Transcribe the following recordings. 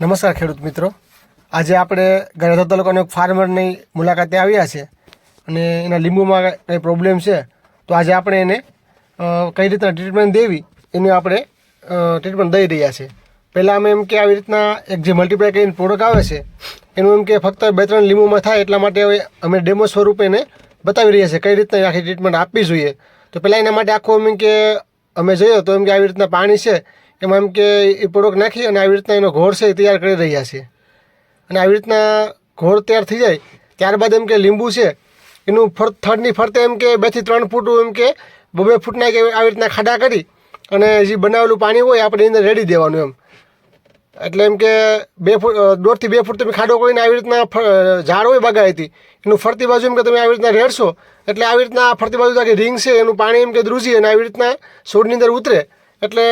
નમસ્કાર ખેડૂત મિત્રો. આજે આપણે ગરેધા તાલુકાનો એક ફાર્મરની મુલાકાતે આવ્યા છે અને એના લીંબુમાં કંઈ પ્રોબ્લેમ છે. તો આજે આપણે એને કઈ રીતના ટ્રીટમેન્ટ દેવી એની આપણે ટ્રીટમેન્ટ દઈ રહ્યા છે. પહેલાં અમે એમ કે આવી રીતના એક જે મલ્ટીપ્લાય કરીને પ્રોડક્ટ આવે છે, એનું એમ કે ફક્ત બે ત્રણ લીંબુમાં થાય એટલા માટે હવે અમે ડેમો સ્વરૂપે એને બતાવી રહ્યા છે કઈ રીતના આખી ટ્રીટમેન્ટ આપવી જોઈએ. તો પહેલાં એના માટે આખું એમ કે અમે જોઈએ તો એમ કે આવી રીતના પાણી છે એમાં એમ કે એ પ્રોડક્ટ નાખી અને આવી રીતના એનો ઘોળ છે એ તૈયાર કરી રહ્યા છે. અને આવી રીતના ઘોળ તૈયાર થઈ જાય, ત્યારબાદ એમ કે લીંબુ છે, એનું ફર, થડની ફરતે એમ કે બેથી ત્રણ ફૂટ એમ કે બબે ફૂટના કે આવી રીતના ખાડા કરી અને જે બનાવેલું પાણી હોય આપણે અંદર રેડી દેવાનું એમ. એટલે એમ કે બે ફૂટ દોઢથી બે ફૂટ તમે ખાડો કરીને આવી રીતના ઝાડ હોય બાગાયતી, એનું ફરતી બાજુ એમ કે તમે આવી રીતના રેડશો, એટલે આવી રીતના ફરતી બાજુ આખી રિંગ છે એનું પાણી એમ કે ધ્રુજી અને આવી રીતના છોડની અંદર ઉતરે. એટલે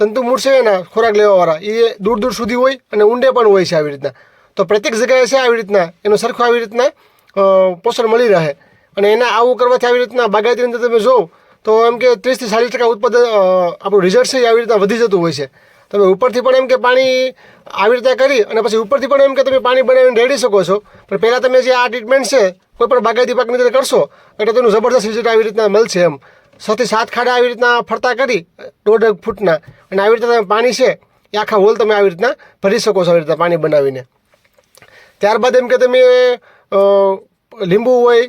તંતુ મૂળ છે એના ખોરાક લેવાવાળા. એ દૂર દૂર સુધી હોય અને ઊંડે પણ હોય છે આવી રીતના. તો પ્રત્યેક જગ્યાએ છે આવી રીતના. એનું સરખું આવી રીતના પોષણ મળી રહે. અને એના આવું કરવાથી આવી રીતના બાગાયતીની અંદર તમે જોવો, તો એમ કે ત્રીસથી ચાલીસ ટકા ઉત્પાદન આપણું રિઝલ્ટ છે એ આવી રીતના વધી જતું હોય છે. તમે ઉપરથી પણ એમ કે પાણી આવી રીતે કરી અને પછી ઉપરથી પણ એમ કે તમે પાણી બનાવીને રેડી શકો છો. પણ પહેલાં તમે જે આ ટ્રીટમેન્ટ છે, કોઈ પણ બાગાયતી પાકની અંદર કરશો, એટલે તેનું જબરદસ્ત રિઝલ્ટ આવી રીતના મળશે એમ. છથી સાત ખાડા આવી રીતના ફરતા કરી, દોઢ ફૂટના. અને આવી તમે પાણી છે, એ આખા હોલ તમે આવી રીતના ભરી શકો છો, આવી રીતના પાણી બનાવીને. ત્યારબાદ એમ કે તમે લીંબુ હોય,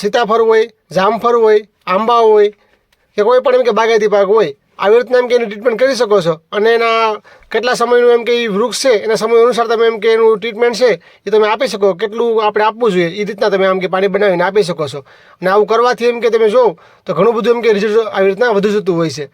સીતાફળ હોય, જામફળ હોય, આંબા હોય, કે કોઈ પણ એમ કે બાગાયતી પાક હોય આવી રીતના એમ કે એની ટ્રીટમેન્ટ કરી શકો છો. અને એના કેટલા સમયનું એમ કે એ વૃક્ષ છે, એના સમય અનુસાર તમે એમ કે એનું ટ્રીટમેન્ટ છે, એ તમે આપી શકો. કેટલું આપણે આપવું જોઈએ એ રીતના તમે આમ કે પાણી બનાવીને આપી શકો છો. અને આવું કરવાથી એમ કે તમે જો તો ઘણું બધું એમ કે રિઝલ્ટ આવી રીતના વધુ જતું હોય છે.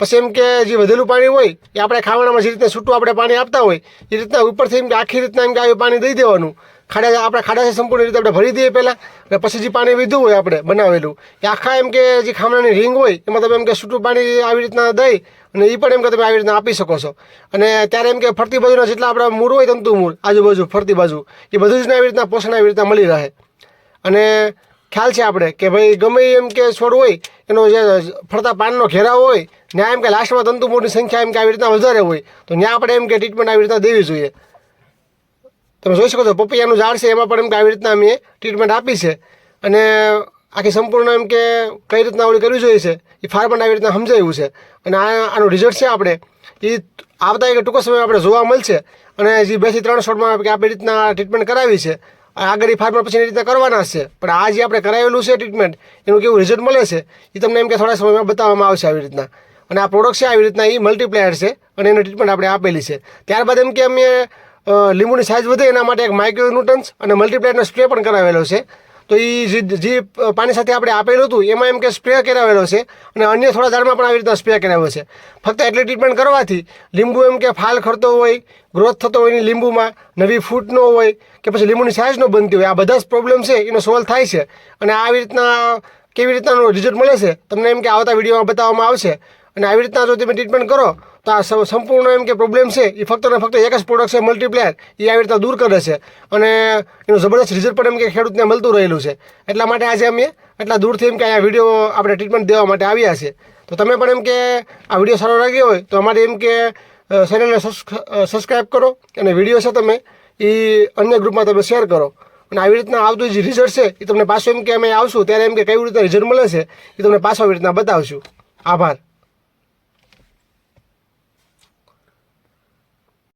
પછી એમ કે જે વધેલું પાણી હોય, એ આપણે ખાવાનામાં જે રીતના છૂટું આપણે પાણી આપતા હોય, એ રીતના ઉપરથી એમ કે આખી રીતના એમ કે આવી પાણી દઈ દેવાનું. ખાડા આપણે ખાડા સંપૂર્ણ રીતે આપણે ભરી દઈએ પહેલાં અને પછી જે પાણી વીધું હોય આપણે બનાવેલું. એ આખા એમ કે જે ખામણાની રિંગ હોય, એમાં તમે એમ કે છૂટું પાણી આવી રીતના દઈ અને એ પણ એમ કે તમે આવી રીતના આપી શકો છો. અને ત્યારે એમ કે ફરતી બાજુના જેટલા આપણા મૂળ હોય, તંતુ મૂળ, આજુબાજુ, ફરતી બાજુ, એ બધું જ આવી રીતના પોષણ આવી રીતના મળી રહે. અને ખ્યાલ છે આપણે કે ભાઈ ગમે એમ કે છોડ હોય, એનો જે ફરતા પાનનો ઘેરાવ હોય ત્યાં એમ કે લાસ્ટમાં તંતુ મૂળની સંખ્યા એમ કે આવી રીતના વધારે હોય, તો ત્યાં આપણે એમ કે ટ્રીટમેન્ટ આવી રીતના દેવી જોઈએ. તમે જોઈ શકો છો, પપૈયાનું ઝાડ છે, એમાં પણ એમ કે આવી રીતના અમે ટ્રીટમેન્ટ આપી છે. અને આખી સંપૂર્ણ એમ કે કઈ રીતના ઓળી કરવી જોઈએ છે, એ ફાર્મર આવી રીતના સમજાવ્યું છે. અને આ, આનું રિઝલ્ટ છે આપણે. એ આવતા એક ટૂંક સમયમાં આપણે જોવા મળશે. અને જે બેથી ત્રણ શોટમાં કે આપણી રીતના ટ્રીટમેન્ટ કરાવી છે આગળ એ ફાર્મર પછી એની રીતના કરવાના છે. પણ આ જે આપણે કરાવેલું છે ટ્રીટમેન્ટ એનું કેવું રિઝલ્ટ મળે છે, એ તમને એમ કે થોડા સમયમાં બતાવવામાં આવશે આવી રીતના. અને આ પ્રોડક્ટ છે, આવી રીતના એ મલ્ટીપ્લાયર છે, અને એની ટ્રીટમેન્ટ આપણે આપેલી છે. ત્યારબાદ એમ કે અમે લીંબુની સાઇઝ વધે એના માટે એક માઇક્રો ન્યુટન્સ અને મલ્ટીપ્લાયરનો સ્પ્રે પણ કરાવેલો છે. તો એ જે જે પાણી સાથે આપણે આપેલું હતું, એમાં એમ કે સ્પ્રે કરાવેલો છે અને અન્ય થોડા ઝાડમાં પણ આવી રીતના સ્પ્રે કરાવ્યો છે. ફક્ત એટલી ટ્રીટમેન્ટ કરવાથી લીંબુ એમ કે ફાલ ખરતો હોય ગ્રોથ થતો હોય એની લીંબુમાં, નવી ફૂટ ન હોય, કે પછી લીંબુની સાઇઝ ન બનતી હોય, આ બધા જ પ્રોબ્લેમ છે, એનો સોલ્વ થાય છે. અને આવી રીતના કેવી રીતનાનું રિઝલ્ટ મળે છે, તમને એમ કે આવતા વિડીયોમાં બતાવવામાં આવશે. અને આવી રીતના જો તમે ટ્રીટમેન્ટ કરો, તો આ સંપૂર્ણ એમ કે પ્રોબ્લેમ છે એ ફક્ત ને ફક્ત એક જ પ્રોડક્ટ છે મલ્ટીપ્લેયર એ આવી રીતના દૂર કરે છે. અને એનું જબરદસ્ત રિઝલ્ટ પણ એમ કે ખેડૂતને મળતું રહેલું છે. એટલા માટે આજે અમે એટલા દૂરથી એમ કે અહીંયા વીડિયો આપણે ટ્રીટમેન્ટ દેવા માટે આવ્યા છે. તો તમે પણ એમ કે આ વીડિયો સારો લાગ્યો હોય, તો અમારી એમ કે ચેનલને સબસ્ક્રાઈબ કરો અને વીડિયો છે તમે એ અન્ય ગ્રુપમાં તમે શેર કરો. અને આવી રીતના આવતું જે રિઝલ્ટ છે એ તમને પાછું એમ કે અમે આવશું, ત્યારે એમ કે કેવી રીતના રિઝલ્ટ મળે છે એ તમને પાછું આવી રીતના બતાવશું. આભાર.